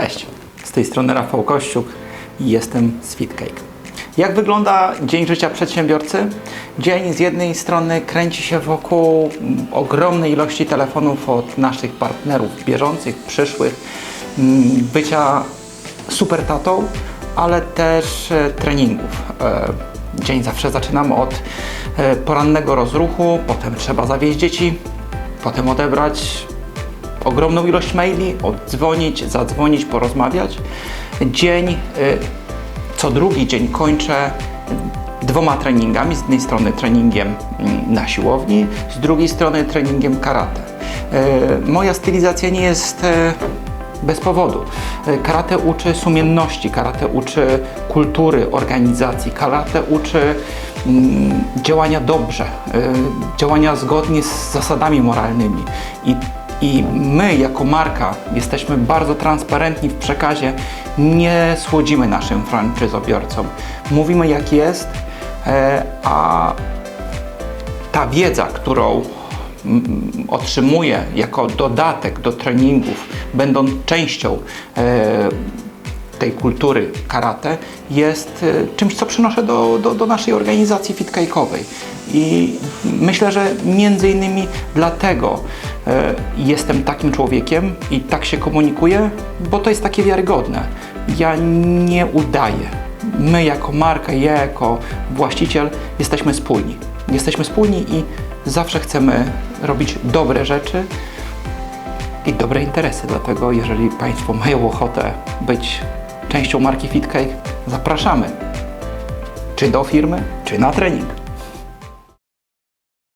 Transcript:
Cześć, z tej strony Rafał Kościuk i jestem z FitCake. Jak wygląda dzień życia przedsiębiorcy? Dzień z jednej strony kręci się wokół ogromnej ilości telefonów od naszych partnerów bieżących, przyszłych, mm, bycia super tatą, ale też e, treningów. E, Dzień zawsze zaczynamy od e, porannego rozruchu, potem trzeba zawieźć dzieci, potem odebrać ogromną ilość maili, oddzwonić, zadzwonić, porozmawiać. Dzień, y, co drugi dzień kończę dwoma treningami. Z jednej strony treningiem mm, na siłowni, z drugiej strony treningiem karate. Y, Moja stylizacja nie jest y, bez powodu. Karate uczy sumienności, karate uczy kultury organizacji, karate uczy mm, działania dobrze, działania zgodnie z zasadami moralnymi. I i my, jako marka, jesteśmy bardzo transparentni w przekazie, nie słodzimy naszym franczyzobiorcom. Mówimy jak jest, e, a ta wiedza, którą otrzymuję jako dodatek do treningów, będąc częścią e, tej kultury karate, jest e, czymś, co przynoszę do, do, do naszej organizacji fitcake'owej. I myślę, że między innymi dlatego jestem takim człowiekiem i tak się komunikuję, bo to jest takie wiarygodne. Ja nie udaję. My jako marka, ja jako właściciel jesteśmy spójni. Jesteśmy spójni i zawsze chcemy robić dobre rzeczy, i dobre interesy. Dlatego, jeżeli Państwo mają ochotę być częścią marki FitCake, zapraszamy. Czy do firmy, czy na trening.